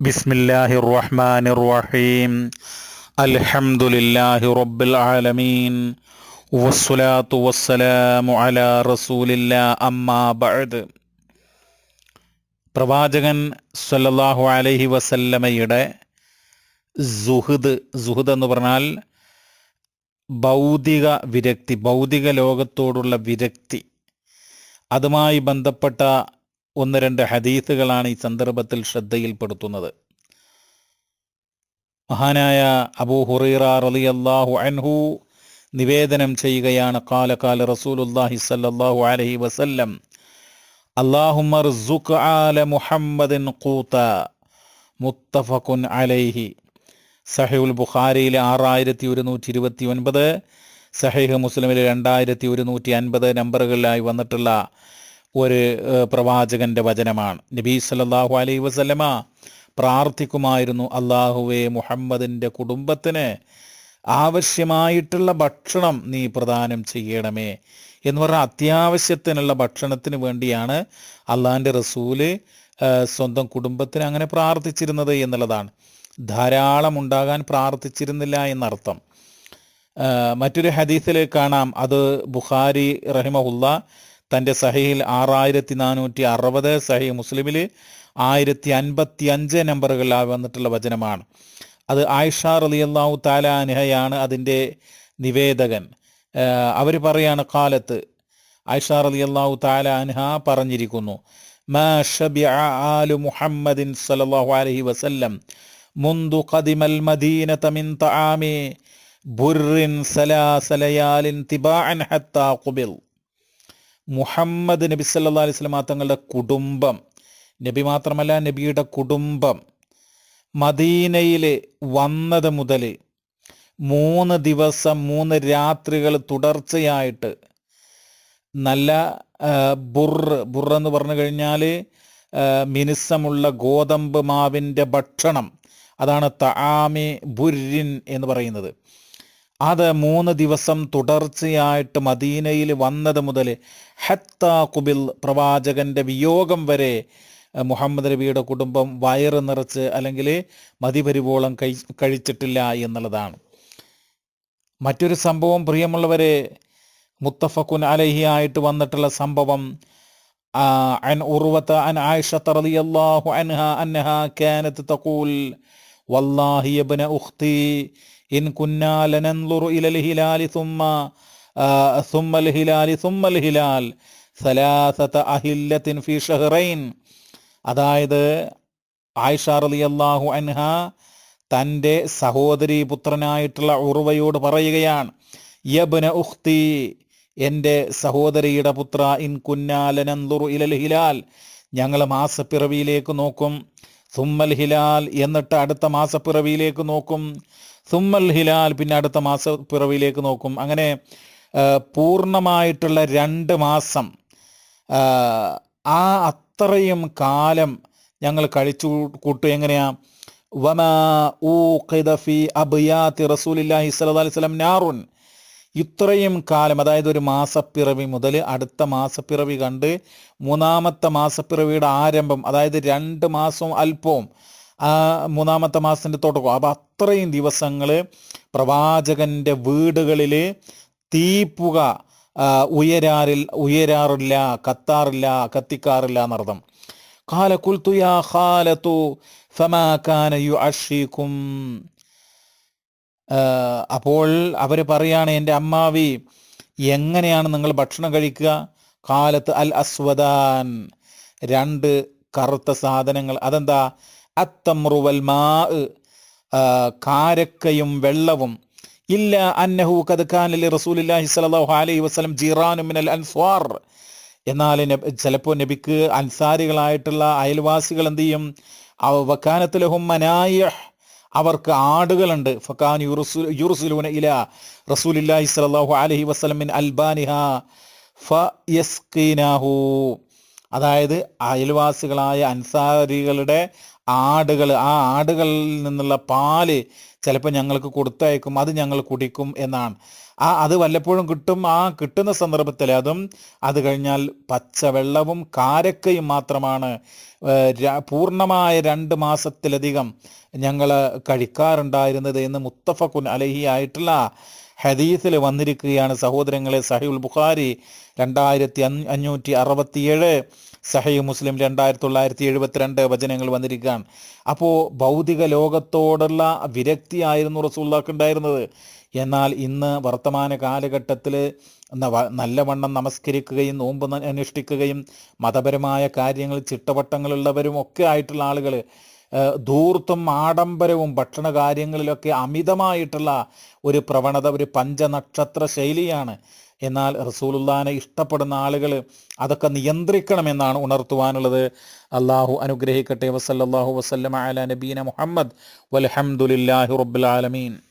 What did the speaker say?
ബിസ്മില്ലാഹി റഹ്മാനി റഹീം അൽഹംദുലില്ലാഹി റബ്ബിൽ ആലമീൻ. വസ്സലാത്തു വസ്സലാമു അലാ റസൂലില്ലാ അമ്മാ ബഅദ്. പ്രവാചകൻ സല്ലല്ലാഹു അലൈഹി വസല്ലമയുടെ സുഹൃദ് സുഹൃദ് എന്ന് പറഞ്ഞാൽ ഭൗതിക വിരക്തി ഭൗതിക ലോകത്തോടുള്ള വിരക്തി. അതുമായി ബന്ധപ്പെട്ട ഒന്ന് രണ്ട് ഹദീസുകളാണ് ഈ സന്ദർഭത്തിൽ ശ്രദ്ധയിൽപ്പെടുത്തുന്നത്. മഹാനായ അബൂ ഹുറൈറ അള്ളാഹു അൻഹു നിവേദനം ചെയ്യുകയാണ് കാല കാല റസൂലുല്ലാഹി സല്ലാഹു അലൈഹി വസല്ലം ർസുഖ് ആല മുഹമ്മദിൻ ഖൂത മുത്തഫഖുൻ അലൈഹി. സഹീഹുൽ ബുഖാരിയിലെ ആറായിരത്തി ഒരുന്നൂറ്റി ഇരുപത്തി ഒൻപത് സഹീഹ് മുസ്ലിമിലെ രണ്ടായിരത്തി ഒരുന്നൂറ്റി അൻപത് നമ്പറുകളിലായി വന്നിട്ടുള്ള ഒരു പ്രവാചകന്റെ വചനമാണ്. നബി സല്ലല്ലാഹു അലൈ വസല്ലമ പ്രാർത്ഥിക്കുമായിരുന്നു അള്ളാഹുവെ മുഹമ്മദിന്റെ കുടുംബത്തിന് ആവശ്യമായിട്ടുള്ള ഭക്ഷണം നീ പ്രദാനം ചെയ്യണമേ എന്ന് പറഞ്ഞാൽ അത്യാവശ്യത്തിനുള്ള ഭക്ഷണത്തിന് വേണ്ടിയാണ് അള്ളാഹിന്റെ റസൂൽ സ്വന്തം കുടുംബത്തിന് അങ്ങനെ പ്രാർത്ഥിച്ചിരുന്നത് എന്നുള്ളതാണ്. ധാരാളം ഉണ്ടാകാൻ പ്രാർത്ഥിച്ചിരുന്നില്ല എന്നർത്ഥം. മറ്റൊരു ഹദീസിൽ കാണാം. അത് ബുഖാരി റഹിമഹുല്ല തന്റെ സഹയിൽ ആറായിരത്തി നാനൂറ്റി അറുപത് സഹി മുസ്ലിമിൽ ആയിരത്തി അൻപത്തി അഞ്ച് നമ്പറുകളിലായി വന്നിട്ടുള്ള വചനമാണ്. അത് ആയിഷ റളിയല്ലാഹു താല അൻഹയാണ് അതിന്റെ നിവേദകൻ. അവർ പറയാണ് കാലത്ത് ആയിഷ റളിയല്ലാഹു താല അൻഹ പറഞ്ഞിരിക്കുന്നു മാ ഷബിഅ ആലു മുഹമ്മദിൻ സല്ലല്ലാഹു അലൈഹി വസല്ലം മുന്തു ഖദിമൽ മദീനത മിൻ തആമി ബുർറിൻ സലാസ ലയാലിൻ തിബാഅൻ ഹത്താ ഖുബിൽ. മുഹമ്മദ് നബി സല്ലാ അലൈഹി വസല്ലം തങ്ങളുടെ കുടുംബം നബി മാത്രമല്ല നബിയുടെ കുടുംബം മദീനയിൽ വന്നത് മുതൽ മൂന്ന് ദിവസം മൂന്ന് രാത്രികൾ തുടർച്ചയായിട്ട് നല്ല ബുറ് എന്ന് പറഞ്ഞു കഴിഞ്ഞാൽ മിനുസമുള്ള ഗോതമ്പ് മാവിന്റെ ഭക്ഷണം അതാണ് തആമി ബുരിൻ എന്ന് പറയുന്നത്. അത് മൂന്ന് ദിവസം തുടർച്ചയായിട്ട് മദീനയിൽ വന്നത് മുതൽ ഹത്ത കുബിൽ പ്രവാചകന്റെ വിയോഗം വരെ അഹ് മുഹമ്മദ് നബിയുടെ കുടുംബം വയറ് നിറച്ച് അല്ലെങ്കിൽ മതിപരിവോളം കഴി കഴിച്ചിട്ടില്ല എന്നുള്ളതാണ് മറ്റൊരു സംഭവം പ്രിയമുള്ളവരെ മുത്തഫക്കുൻ അലഹി ആയിട്ട് വന്നിട്ടുള്ള സംഭവം ആ, عن أروة عن عائشة رضي الله عنها أنها كانت تقول والله يا ابن أختي ഇൻ കുന്നാലനന്തുറു ഇലൽ ഹിലാലി സുമ്മ സുമ്മൽ ഹിലാലി സുമ്മൽ ഹിലാൽ സലാസത്ത അഹില്ലത്തിൻ ഫി ഷഹ്റൈൻ. അതായത് ആയിഷ റലി അള്ളാഹു അൻഹ തന്റെ സഹോദരി പുത്രനായിട്ടുള്ള ഉറുവയോട് പറയുകയാണ് യബ്ന ഉഖ്തി എന്റെ സഹോദരിയുടെ പുത്ര ഇൻ കുന്നാലനന്തുറു ഇലൽ ഹിലാൽ. ഞങ്ങൾ മാസപ്പിറവിയിലേക്ക് നോക്കും സുമ്മൽ ഹിലാൽ എന്നിട്ട് അടുത്ത മാസപ്പിറവിയിലേക്ക് നോക്കും. സുമ്മൽ ഹിലാൽ പിന്നെ അടുത്ത മാസപ്പിറവിയിലേക്ക് നോക്കും. അങ്ങനെ പൂർണമായിട്ടുള്ള രണ്ട് മാസം ആ, അത്രയും കാലം ഞങ്ങൾ കഴിച്ചു കൂട്ടു എങ്ങനെയാ? വമാ ഊ ഖിദഫി അബിയാത്തി റസൂലില്ലാഹി സ്വല്ലല്ലാഹി അലൈഹി വസല്ലം നാറുൻ. ഇത്രയും കാലം അതായത് ഒരു മാസപ്പിറവി മുതൽ അടുത്ത മാസപ്പിറവി കണ്ട് മൂന്നാമത്തെ മാസപ്പിറവിയുടെ ആരംഭം അതായത് രണ്ട് മാസവും അല്പവും മൂന്നാമത്തെ മാസത്തിന്റെ തുടക്കം. അപ്പോൾ അത്രയും ദിവസങ്ങൾ പ്രവാചകന്റെ വീടുകളിൽ തീപ്പുക ഉയരാറിൽ ഉയരാറില്ല കത്താറില്ല കത്തിക്കാറില്ല എന്നർത്ഥം. കാല കുൽത്തു യാ ഖാലത്തു ഫമാ കാന യുഅഷിക്കും ആഹ് അപ്പോൾ അവർ പറയാണ് എന്റെ അമ്മാവി എങ്ങനെയാണ് നിങ്ങൾ ഭക്ഷണം കഴിക്കുക? കാലത്ത് അൽ അസ്വദാൻ. രണ്ട് കറുത്ത സാധനങ്ങൾ. അതെന്താ? അത്തമ്രുവൽ മാ കാരക്കയും വെള്ളവും. ഇല്ല അന്നഹു കദ്ഖാനലി റസൂലില്ലാഹി സ്വല്ലല്ലാഹു അലൈഹി വസല്ലം ജീറാനു മിനൽ അൻസ്വാർ. എന്നാൽ ചിലപ്പോൾ നബിക്ക് അൻസാരികളായിട്ടുള്ള അയൽവാസികൾ എന്ത് ചെയ്യും? വക്കാനത്തിലഹും മനായഹ്. അവർക്ക് ആടുകളുണ്ട്. ഫക്കാൻ യുറുസു യുറുസുലൂന ഇല റസൂലില്ലാഹി സലാഹു അലൈഹി വസല്ലം മിൻ അൽബാനിഹ ഫയസ്ഖീനാഹു അതായത് അയൽവാസികളായ അൻസാരികളുടെ ആടുകൾ ആ ആടുകളിൽ നിന്നുള്ള പാൽ ചിലപ്പോൾ ഞങ്ങൾക്ക് കൊടുത്തയക്കും അത് ഞങ്ങൾ കുടിക്കും എന്നാണ്. ആ അത് വല്ലപ്പോഴും കിട്ടും ആ കിട്ടുന്ന സന്ദർഭത്തിൽ അതും അത് കഴിഞ്ഞാൽ പച്ചവെള്ളവും കാരക്കയും മാത്രമാണ് പൂർണമായ രണ്ട് മാസത്തിലധികം ഞങ്ങൾ കഴിക്കാറുണ്ടായിരുന്നത് എന്ന് മുത്തഫക്കുൻ അലഹി ആയിട്ടുള്ള ഹദീസിൽ വന്നിരിക്കുകയാണ് സഹോദരങ്ങളെ സഹയുൽ ബുഖാരി രണ്ടായിരത്തി അഞ്ഞ- അഞ്ഞൂറ്റി അറുപത്തിയേഴ് സഹി മുസ്ലിം രണ്ടായിരത്തി തൊള്ളായിരത്തി എഴുപത്തിരണ്ട് വചനങ്ങൾ വന്നിരിക്കുകയാണ്. അപ്പോൾ ഭൗതിക ലോകത്തോടുള്ള വിരക്തിയായിരുന്നു റസൂള്ളാക്ക് ഉണ്ടായിരുന്നത്. എന്നാൽ ഇന്ന് വർത്തമാന കാലഘട്ടത്തിൽ നല്ലവണ്ണം നമസ്കരിക്കുകയും നോമ്പ് അനുഷ്ഠിക്കുകയും മതപരമായ കാര്യങ്ങൾ ചിട്ടവട്ടങ്ങളുള്ളവരും ഒക്കെ ആയിട്ടുള്ള ആളുകൾ ധൂർത്തും ആഡംബരവും ഭക്ഷണ കാര്യങ്ങളിലൊക്കെ അമിതമായിട്ടുള്ള ഒരു പ്രവണത ഒരു പഞ്ചനക്ഷത്ര ശൈലിയാണ്. എന്നാൽ റസൂലുല്ലാനെ ഇഷ്ടപ്പെടുന്ന ആളുകൾ അതൊക്കെ നിയന്ത്രിക്കണമെന്നാണ് ഉണർത്തുവാനുള്ളത്. അള്ളാഹു അനുഗ്രഹിക്കട്ടെ. വസല്ലല്ലാഹു വസല്ലമ അല നബീന മുഹമ്മദ്. വൽഹംദുലില്ലാഹി റബ്ബിൽ ആലമീൻ.